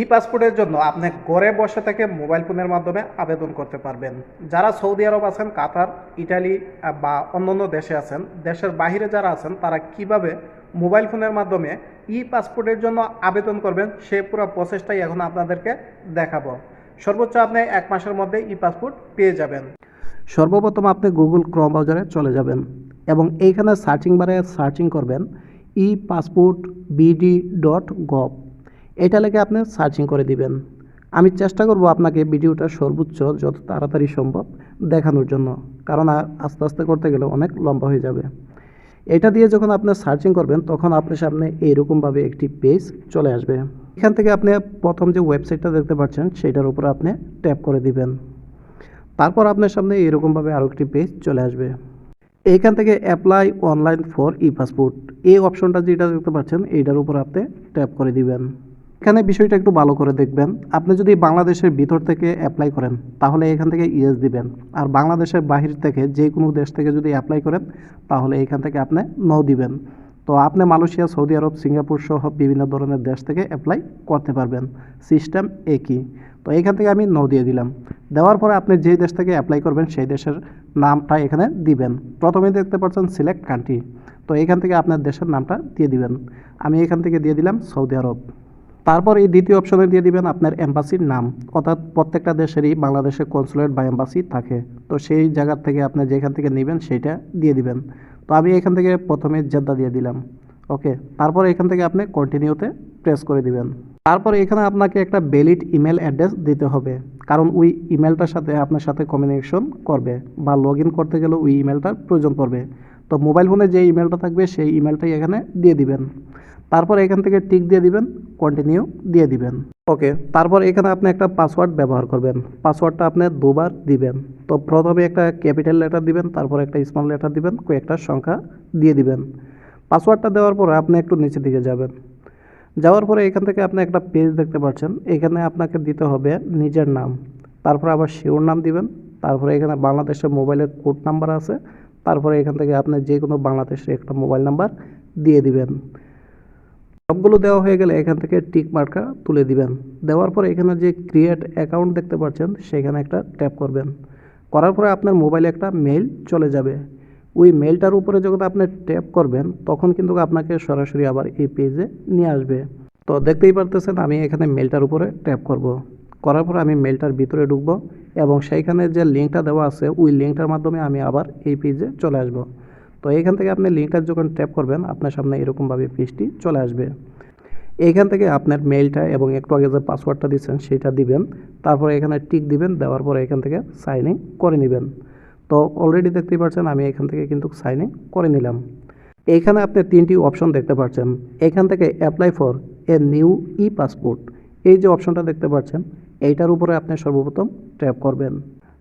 ই পাসপোর্টের জন্য আপনি ঘরে বসে থেকে মোবাইল ফোনের মাধ্যমে আবেদন করতে পারবেন। যারা সৌদি আরব আছেন, কাতার, ইটালি বা অন্যান্য দেশে আছেন, দেশের বাইরে যারা আছেন, তারা কীভাবে মোবাইল ফোনের মাধ্যমে ই পাসপোর্টের জন্য আবেদন করবেন, সে পুরো প্রসেসটাই এখন আপনাদেরকে দেখাবো। সর্বোচ্চ আপনি এক মাসের মধ্যে ই পাসপোর্ট পেয়ে যাবেন। সর্বপ্রথম আপনি গুগল ক্রম ব্রাউজারে চলে যাবেন এবং এইখানে সার্চিং বারে সার্চিং করবেন E passport BD dot gov. এটা লেগে আপনি সার্চিং করে দিবেন। আমি চেষ্টা করব আপনাকে ভিডিওটা সর্বোচ্চ যত তাড়াতাড়ি সম্ভব দেখানোর জন্য, কারণ আস্তে আস্তে করতে গেলে অনেক লম্বা হয়ে যাবে। এটা দিয়ে যখন আপনি সার্চিং করবেন, তখন আপনার সামনে এইরকমভাবে একটি পেজ চলে আসবে। এখান থেকে আপনি প্রথম যে ওয়েবসাইটটা দেখতে পাচ্ছেন, সেটার উপর আপনি ট্যাপ করে দিবেন। তারপর আপনার সামনে এরকমভাবে আরও একটি পেজ চলে আসবে। এইখান থেকে apply online for E passport এই অপশনটা যেটা দেখতে পাচ্ছেন, এইটার উপর আপনি ট্যাপ করে দিবেন। এখানে বিষয়টা একটু ভালো করে দেখবেন। আপনি যদি বাংলাদেশের ভিতর থেকে অ্যাপ্লাই করেন, তাহলে এখান থেকে ইয়েস দিবেন। আর বাংলাদেশের বাহির থেকে যে কোনো দেশ থেকে যদি অ্যাপ্লাই করেন, তাহলে এখান থেকে আপনি নো দিবেন। তো আপনি মালয়েশিয়া, সৌদি আরব, সিঙ্গাপুর সহ বিভিন্ন ধরনের দেশ থেকে অ্যাপ্লাই করতে পারবেন। সিস্টেম একই। তো এখান থেকে আমি নো দিয়ে দিলাম। দেওয়ার পরে আপনি যে দেশ থেকে অ্যাপ্লাই করবেন, সেই দেশের নামটা এখানে দিবেন। প্রথমে দেখতে পাচ্ছেন সিলেক্ট কান্ট্রি তো এখান থেকে আপনার দেশের নামটা দিয়ে দিবেন। আমি এখান থেকে দিয়ে দিলাম সৌদি আরব। তারপর এই দ্বিতীয় অপশনে দিয়ে দিবেন আপনার এম্বাসির নাম। অর্থাৎ প্রত্যেকটা দেশেরই বাংলাদেশের কনসুলেট বা এম্বাসি থাকে। তো সেই জায়গার থেকে আপনি যেখান থেকে নেবেন সেইটা দিয়ে দিবেন। তো আমি এখান থেকে প্রথমে জেদ্দা দিয়ে দিলাম। ওকে, তারপর এখান থেকে আপনি কন্টিনিউতে প্রেস করে দিবেন। তারপর এখানে আপনাকে একটা ভ্যালিড ইমেল অ্যাড্রেস দিতে হবে। কারণ ওই ইমেলটার সাথে আপনার সাথে কমিউনিকেশন করবে বা লগ করতে গেলে ওই ইমেলটার প্রয়োজন পড়বে। তো মোবাইল ফোনে যে ইমেলটা থাকবে, সেই ইমেলটাই এখানে দিয়ে দিবেন। তারপর এখান থেকে টিক দিয়ে দিবেন কন্টিনিউ দিয়ে দিবেন। ওকে তারপর এখানে আপনি একটা পাসওয়ার্ড ব্যবহার করবেন। পাসওয়ার্ডটা আপনি দুবার দিবেন। তো প্রথমে একটা ক্যাপিটাল লেটার দিবেন, তারপর একটা স্মল লেটার দিবেন, কয়েকটা সংখ্যা দিয়ে দিবেন। পাসওয়ার্ডটা দেওয়ার পরে আপনি একটু নিচের দিকে যাবেন। যাওয়ার পরে এখান থেকে আপনি একটা পেজ দেখতে পাচ্ছেন। এখানে আপনাকে দিতে হবে নিজের নাম। তারপরে আবার শিওর নাম দিবেন। তারপরে এখানে বাংলাদেশের মোবাইলের কোড নাম্বার আছে। তারপরে এখান থেকে আপনি যে কোনো বাংলাদেশের একটা মোবাইল নাম্বার দিয়ে দিবেন। সবগুলো দেওয়া হয়ে গেলে এখান থেকে টিক মার্কা তুলে দিবেন। দেওয়ার পরে এখানে যে ক্রিয়েট অ্যাকাউন্ট দেখতে পাচ্ছেন, সেখানে একটা ট্যাপ করবেন। করার পরে আপনার মোবাইলে একটা মেইল চলে যাবে। ওই মেইলটার উপরে যখন আপনি ট্যাপ করবেন, তখন কিন্তু আপনাকে সরাসরি আবার এই পেজে নিয়ে আসবে। তো দেখতেই পারতেছেন, আমি এখানে মেইলটার উপরে ট্যাপ করব। করার পরে আমি মেইলটার ভিতরে ঢুকবো। এবং সেইখানে যে লিঙ্কটা দেওয়া আছে, ওই লিঙ্কটার মাধ্যমে আমি আবার এই পেজে চলে আসব। তো এইখান থেকে আপনি লিঙ্কটা যখন ট্যাপ করবেন, আপনার সামনে এরকমভাবে পেজটি চলে আসবে। এইখান থেকে আপনার মেইলটা এবং একটু আগে যে পাসওয়ার্ডটা দিচ্ছেন, সেটা দিবেন। তারপরে এখানে টিক দিবেন, দেওয়ার পরে এখান থেকে সাইন ইন করে নেবেন। তো অলরেডি দেখতেই পাচ্ছেন, আমি এখান থেকে কিন্তু সাইন ইন করে নিলাম। এইখানে আপনি তিনটি অপশন দেখতে পাচ্ছেন। এখান থেকে apply for a new E passport এই যে অপশনটা দেখতে পাচ্ছেন এইটার উপরে আপনি সর্বপ্রথম ট্যাপ করবেন।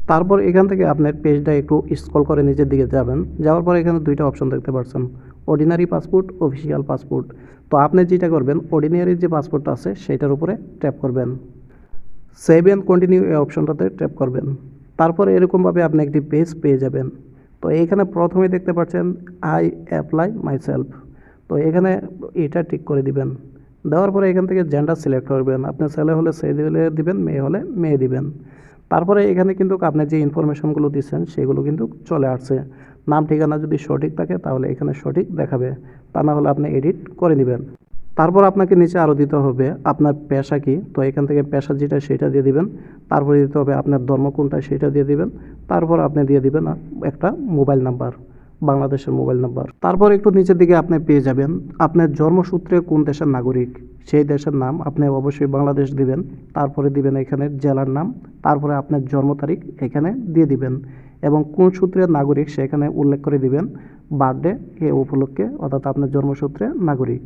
তারপর এখান থেকে আপনার পেজটা একটু স্ক্রল করে নিচের দিকে যাবেন। যাওয়ার পরে এখানে দুইটা অপশন দেখতে পাচ্ছেন অর্ডিনারি পাসপোর্ট অফিসিয়াল পাসপোর্ট তো আপনি যেটা করবেন অর্ডিনারি যে পাসপোর্টটা আছে সেটার উপরে ট্যাপ করবেন। সেভ অ্যান্ড কন্টিনিউ এই অপশনটাতে ট্যাপ করবেন। তারপরে এরকমভাবে আপনি একটি পেজ পেয়ে যাবেন। তো এখানে প্রথমে দেখতে পাচ্ছেন আই অ্যাপ্লাই মাই সেলফ তো এখানে এটা ঠিক করে দিবেন। দেওয়ার পরে এখান থেকে জেন্ডার সিলেক্ট করবেন। আপনি ছেলে হলে ছেলে দিবেন, মেয়ে হলে মেয়ে দিবেন। তারপরে এখানে কিন্তু আপনি যে ইনফরমেশনগুলো দিচ্ছেন, সেগুলো কিন্তু চলে আসছে। নাম ঠিকানা যদি সঠিক থাকে, তাহলে এখানে সঠিক দেখাবে। তা না হলে আপনি এডিট করে নেবেন তারপর আপনাকে নিচে আরও দিতে হবে, আপনার পেশা কি? তো এখান থেকে পেশা যেটা, সেটা দিয়ে দিবেন। তারপরে দিতে হবে আপনার ধর্ম কোনটা, সেটা দিয়ে দিবেন। তারপর আপনি দিয়ে দিবেন একটা মোবাইল নাম্বার বাংলাদেশের মোবাইল নাম্বার। তারপর একটু নিচের দিকে আপনি পেয়ে যাবেন। আপনার জন্মসূত্রে কোন দেশের নাগরিক, সেই দেশের নাম আপনি অবশ্যই বাংলাদেশ দিবেন। তারপরে দিবেন এখানে জেলার নাম, তারপরে আপনার জন্ম তারিখ এখানে দিয়ে দিবেন। এবং কোন সূত্রের নাগরিক, সেখানে উল্লেখ করে দিবেন, বার্থডে এ উপলক্ষে, অর্থাৎ আপনার জন্মসূত্রে নাগরিক।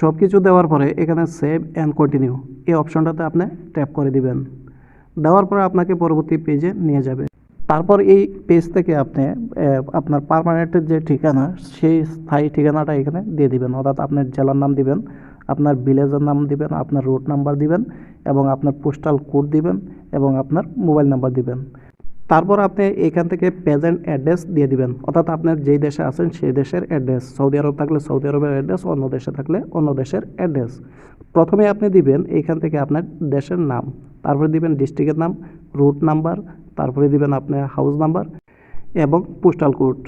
সব কিছু দেওয়ার পরে এখানে সেভ অ্যান্ড কন্টিনিউ, এই অপশনটাতে আপনি ট্যাপ করে দিবেন। দেওয়ার পরে আপনাকে পরবর্তী পেজে নিয়ে যাবে। তারপর এই পেজ থেকে আপনি আপনার পারমানেন্টের যে ঠিকানা, সেই স্থায়ী ঠিকানাটা এখানে দিয়ে দিবেন। অর্থাৎ আপনার জেলার নাম দিবেন, আপনার ভিলেজের নাম দিবেন, আপনার রুট নাম্বার দিবেন এবং আপনার পোস্টাল কোড দিবেন এবং আপনার মোবাইল নাম্বার দিবেন। তারপর আপনি এখান থেকে প্রেজেন্ট অ্যাড্রেস দিয়ে দিবেন। অর্থাৎ আপনার যেই দেশে আছেন সেই দেশের অ্যাড্রেস সৌদি আরব থাকলে সৌদি আরবের অ্যাড্রেস অন্য দেশে থাকলে অন্য দেশের অ্যাড্রেস প্রথমে আপনি দিবেন এখান থেকে আপনার দেশের নাম। তারপরে দিবেন ডিস্ট্রিক্টের নাম রুট নাম্বার তারপরে দিবেন আপনার হাউস নাম্বার এবং পোস্টাল কোড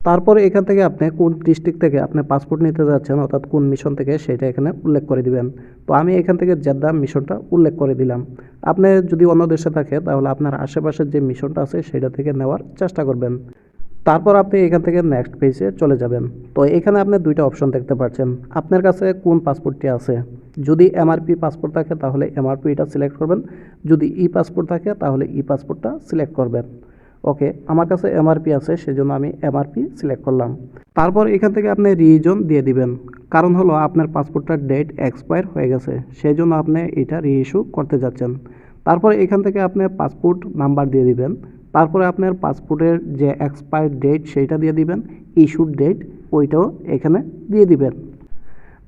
তারপরে এখান থেকে আপনি কোন ডিস্ট্রিক্ট থেকে আপনি পাসপোর্ট নিতে যাচ্ছেন, অর্থাৎ কোন মিশন থেকে, সেটা এখানে উল্লেখ করে দিবেন। তো আমি এখান থেকে জেদ্দা মিশনটা উল্লেখ করে দিলাম। আপনি যদি অন্য দেশে থাকে, তাহলে আপনার আশেপাশের যে মিশনটা আছে, সেটা থেকে নেওয়ার চেষ্টা করবেন। তারপর আপনি এখান থেকে নেক্সট পেজে চলে যাবেন। তো এখানে আপনি দুইটা অপশন দেখতে পাচ্ছেন। আপনার কাছে কোন পাসপোর্টটি আছে? যদি এমআরপি পাসপোর্ট থাকে, তাহলে এমআরপিটা সিলেক্ট করবেন। যদি ই পাসপোর্ট থাকে, তাহলে ই পাসপোর্টটা সিলেক্ট করবেন। ওকে আমার কাছে এমআরপি আছে, সেজন্য আমি এমআরপি সিলেক্ট করলাম। তারপর এখান থেকে আপনি রিজন দিয়ে দিবেন। কারণ হলো, আপনার পাসপোর্টটার ডেট এক্সপায়ার হয়ে গেছে সেই জন্য আপনি এটা রিইস্যু করতে যাচ্ছেন। তারপর এখান থেকে আপনি পাসপোর্ট নাম্বার দিয়ে দিবেন। তারপরে আপনার পাসপোর্টের যে এক্সপায়ার ডেট সেইটা দিয়ে দিবেন ইস্যুড ডেট ওইটাও এখানে দিয়ে দিবেন।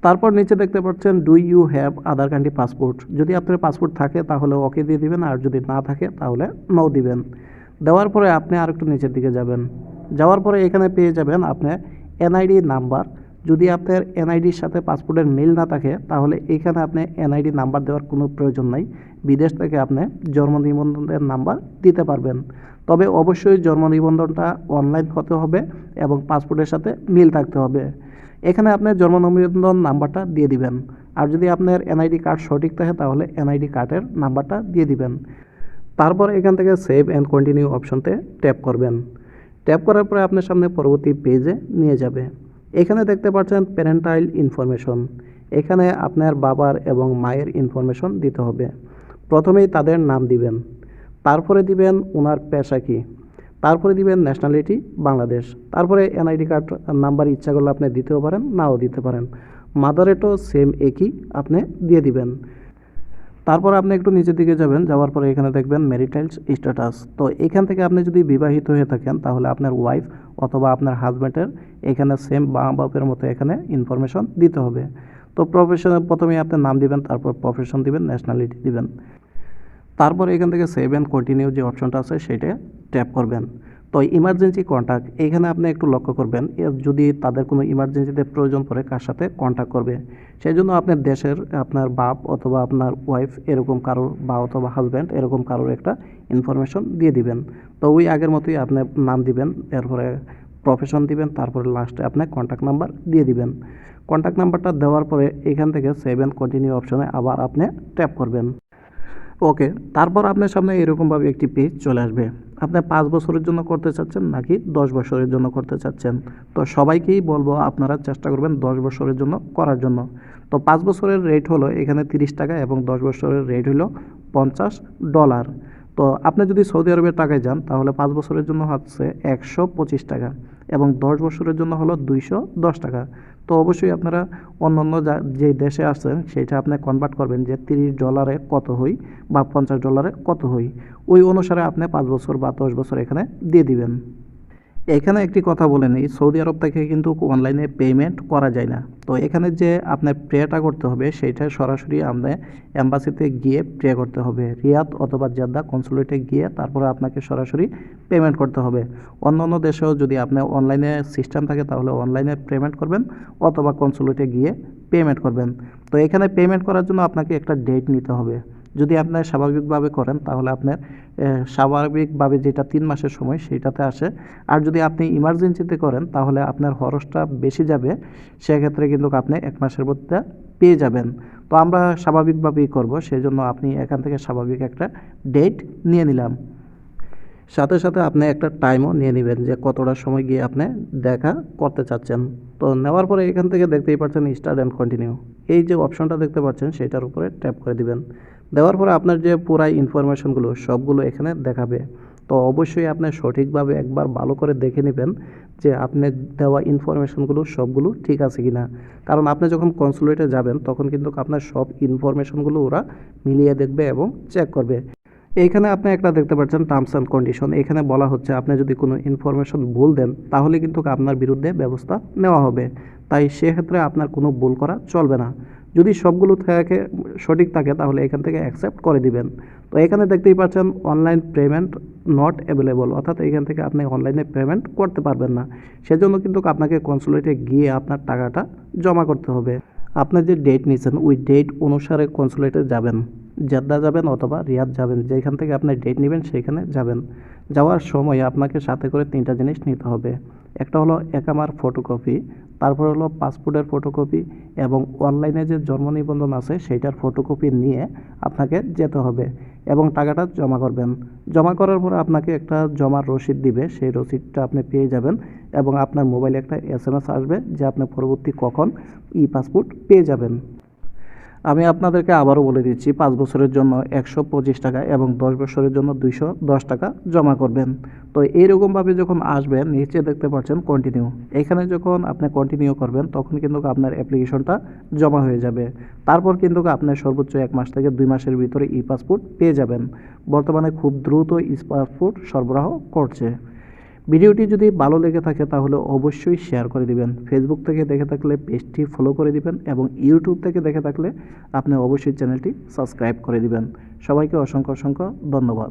তারপর নিচে দেখতে পাচ্ছেন do you have other country passport যদি আপনার পাসপোর্ট থাকে তাহলে ওকে দিয়ে দিবেন, আর যদি না থাকে তাহলে নো দিবেন। দেওয়ার পরে আপনি আরেকটু নিচের দিকে যাবেন। যাওয়ার পরে এখানে পেয়ে যাবেন আপনার এনআইডি নাম্বার যদি আপনার এনআইডির সাথে পাসপোর্টের মিল না থাকে, তাহলে এখানে আপনি এনআইডি নাম্বার দেওয়ার কোনো প্রয়োজন নাই। বিদেশ থেকে আপনি জন্ম নিবন্ধনের নাম্বার দিতে পারবেন। তবে অবশ্যই জন্ম নিবন্ধনটা অনলাইন হতে হবে এবং পাসপোর্টের সাথে মিল থাকতে হবে। এখানে আপনার জন্ম নিবন্ধন নাম্বারটা দিয়ে দিবেন। আর যদি আপনার এনআইডি কার্ড সঠিক থাকে, তাহলে এনআইডি কার্ডের নাম্বারটা দিয়ে দিবেন। তারপর এখান থেকে সেভ অ্যান্ড কন্টিনিউ অপশনতে ট্যাপ করবেন। ট্যাপ করার পরে আপনার সামনে পরবর্তী পেজে নিয়ে যাবে। এখানে দেখতে পাচ্ছেন প্যারেন্টাইল ইনফরমেশন এখানে আপনার বাবার এবং মায়ের ইনফরমেশন দিতে হবে। প্রথমেই তাদের নাম দিবেন। তারপরে দিবেন ওনার পেশা কী? তারপরে দিবেন ন্যাশনালিটি বাংলাদেশ। তারপরে এনআইডি কার্ড নাম্বার ইচ্ছা করলে আপনি দিতেও পারেন, নাও দিতে পারেন। মাদারেটও সেম একই আপনি দিয়ে দিবেন। তারপর আপনি একটু নিচের দিকে যাবেন, যাওয়ার পরে এখানে দেখবেন ম্যারিটাইলস স্ট্যাটাস তো এখান থেকে আপনি যদি বিবাহিত হয়ে থাকেন, তাহলে আপনার ওয়াইফ অথবা আপনার হাজব্যান্ডের এখানে সেম মা বাপের মতো এখানে ইনফরমেশন দিতে হবে। তো প্রফেশন প্রথমে আপনি নাম দিবেন, তারপর প্রফেশন দিবেন ন্যাশনালিটি দিবেন। তারপর এখান থেকে সেভ অ্যান্ড কন্টিনিউ যে অপশনটা আছে, সেটা ট্যাপ করবেন। তো ইমার্জেন্সি কন্ট্যাক্ট এখানে আপনি একটু লক্ষ্য করবেন যদি তাদের কোনো ইমার্জেন্সিতে প্রয়োজন পড়ে, কার সাথে কন্ট্যাক্ট করবে। সেই জন্য আপনার দেশের আপনার বাপ অথবা আপনার ওয়াইফ এরকম কারোর বা অথবা হাজব্যান্ড এরকম কারোর একটা ইনফরমেশন দিয়ে দিবেন। তো ওই আগের মতোই আপনি নাম দিবেন, এরপরে প্রফেশন দিবেন, তারপরে লাস্টে আপনি কন্ট্যাক্ট নাম্বার দিয়ে দিবেন। কন্ট্যাক্ট নাম্বারটা দেওয়ার পরে এখান থেকে সেভ কন্টিনিউ অপশনে আবার আপনি ট্যাপ করবেন। ওকে তারপর আপনার সামনে এরকমভাবে একটি পেজ চলে আসবে। আপনি পাঁচ বছরের জন্য করতে চাচ্ছেন নাকি দশ বছরের জন্য করতে চাচ্ছেন? তো সবাইকেই বলব আপনারা চেষ্টা করবেন দশ বছরের জন্য করার জন্য। তো পাঁচ বছরের রেট হলো এখানে তিরিশ টাকা এবং দশ বছরের রেট হলো পঞ্চাশ ডলার তো আপনি যদি সৌদি আরবের টাকায় যান, তাহলে পাঁচ বছরের জন্য হচ্ছে একশো পঁচিশ টাকা এবং দশ বছরের জন্য হলো দুইশো দশ টাকা। তো অবশ্যই আপনারা অন্য অন্য যা- দেশে আছেন সেটা আপনি কনভার্ট করবেন যে তিরিশ ডলারে কত হই বা পঞ্চাশ ডলারে কত হই। ওই অনুসারে আপনি পাঁচ বছর বা দশ বছর এখানে দিয়ে দিবেন। এখানে একটি কথা বলে নিই সৌদি আরব থেকে কিন্তু অনলাইনে পেমেন্ট করা যায় না। তো এখানে যে আপনার প্রেটা করতে হবে সেইটা সরাসরি আপনি অ্যাম্বাসিতে গিয়ে প্রে করতে হবে। রিয়াদ অথবা জাদ্দা কনসুলেটে গিয়ে তারপরে আপনাকে সরাসরি পেমেন্ট করতে হবে। অন্য অন্য দেশেও যদি আপনার অনলাইনে সিস্টেম থাকে, তাহলে অনলাইনে পেমেন্ট করবেন অথবা কনসুলেটে গিয়ে পেমেন্ট করবেন। তো এখানে পেমেন্ট করার জন্য আপনাকে একটা ডেট নিতে হবে। যদি আপনার স্বাভাবিকভাবে করেন, তাহলে আপনার স্বাভাবিকভাবে যেটা তিন মাসের সময় সেইটাতে আসে। আর যদি আপনি ইমার্জেন্সিতে করেন, তাহলে আপনার খরচটা বেশি যাবে। সেক্ষেত্রে কিন্তু আপনি এক মাসের মধ্যে পেয়ে যাবেন। তো আমরা স্বাভাবিকভাবেই করব সেই জন্য আপনি এখান থেকে স্বাভাবিক একটা ডেট নিয়ে নিলাম। সাথে সাথে আপনি একটা টাইমও নিয়ে নেবেন যে কতটা সময় গিয়ে আপনি দেখা করতে চাচ্ছেন। তো নেওয়ার পরে এখান থেকে দেখতেই পাচ্ছেন স্টার্ট অ্যান্ড কন্টিনিউ এই যে অপশনটা দেখতে পাচ্ছেন, সেটার উপরে ট্যাপ করে দিবেন। দেওয়ার পরে আপনার যে পুরাই ইনফরমেশনগুলো সবগুলো এখানে দেখাবে। তো অবশ্যই আপনি সঠিকভাবে একবার ভালো করে দেখে নেবেন যে আপনি দেওয়া ইনফরমেশনগুলো সবগুলো ঠিক আছে কি না কারণ আপনি যখন কনসুলেটে যাবেন, তখন কিন্তু আপনার সব ইনফরমেশনগুলো ওরা মিলিয়ে দেখবে এবং চেক করবে। এইখানে আপনি একটা দেখতে পাচ্ছেন টার্মস অ্যান্ড কন্ডিশন এখানে বলা হচ্ছে, আপনি যদি কোনো ইনফরমেশন ভুল দেন, তাহলে কিন্তু আপনার বিরুদ্ধে ব্যবস্থা নেওয়া হবে। তাই সেক্ষেত্রে আপনার কোনো ভুল করা চলবে না। যদি সবগুলো থাকে, সঠিক থাকে, তাহলে এখান থেকে অ্যাকসেপ্ট করে দিবেন। তো এখানে দেখতেই পাচ্ছেন অনলাইন পেমেন্ট নট অ্যাভেলেবল অর্থাৎ এখান থেকে আপনি অনলাইনে পেমেন্ট করতে পারবেন না। সেজন্য কিন্তু আপনাকে কনসুলেটে গিয়ে আপনার টাকাটা জমা করতে হবে। আপনি যে ডেট নিয়েছেন ওই ডেট অনুসারে কনসুলেটে যাবেন। জেদ্দা যাবেন অথবা রিয়াদ যাবেন। যেখান থেকে আপনি ডেট নেবেন, সেখানে যাবেন। যাওয়ার সময় আপনাকে সাথে করে তিনটা জিনিস নিতে হবে। একটা হলো একামার ফটোকপি তারপর হলো পাসপোর্টের ফটোকপি এবং অনলাইনে যে জন্ম নিবন্ধন আছে সেইটার ফটোকপি নিয়ে আপনাকে যেতে হবে এবং টাকাটা জমা করবেন। জমা করার পরে আপনাকে একটা জমার রসিদ দিবে, সেই রসিদটা আপনি পেয়ে যাবেন এবং আপনার মোবাইলে একটা এস এম এস আসবে যে আপনি পরবর্তী কখন ই পাসপোর্ট পেয়ে যাবেন। আমি আপনাদেরকে আবারও বলে দিচ্ছি, পাঁচ বছরের জন্য একশো পঁচিশ টাকা এবং দশ বছরের জন্য দুইশো দশ টাকা জমা করবেন। তো এইরকমভাবে যখন আসবেন, নিচে দেখতে পাচ্ছেন কন্টিনিউ এখানে যখন আপনি কন্টিনিউ করবেন, তখন কিন্তু আপনার অ্যাপ্লিকেশনটা জমা হয়ে যাবে। তারপর কিন্তু আপনি সর্বোচ্চ এক মাস থেকে দুই মাসের ভিতরে ই পাসপোর্ট পেয়ে যাবেন। বর্তমানে খুব দ্রুত ই পাসপোর্ট সরবরাহ করছে। ভিডিওটি যদি ভালো লেগে থাকে তাহলে অবশ্যই শেয়ার করে দিবেন। ফেসবুক থেকে দেখে থাকলে পেজটি ফলো করে দিবেন এবং ইউটিউব থেকে দেখে থাকলে আপনি অবশ্যই চ্যানেলটি সাবস্ক্রাইব করে দিবেন। সবাইকে অসংখ্য অসংখ্য ধন্যবাদ।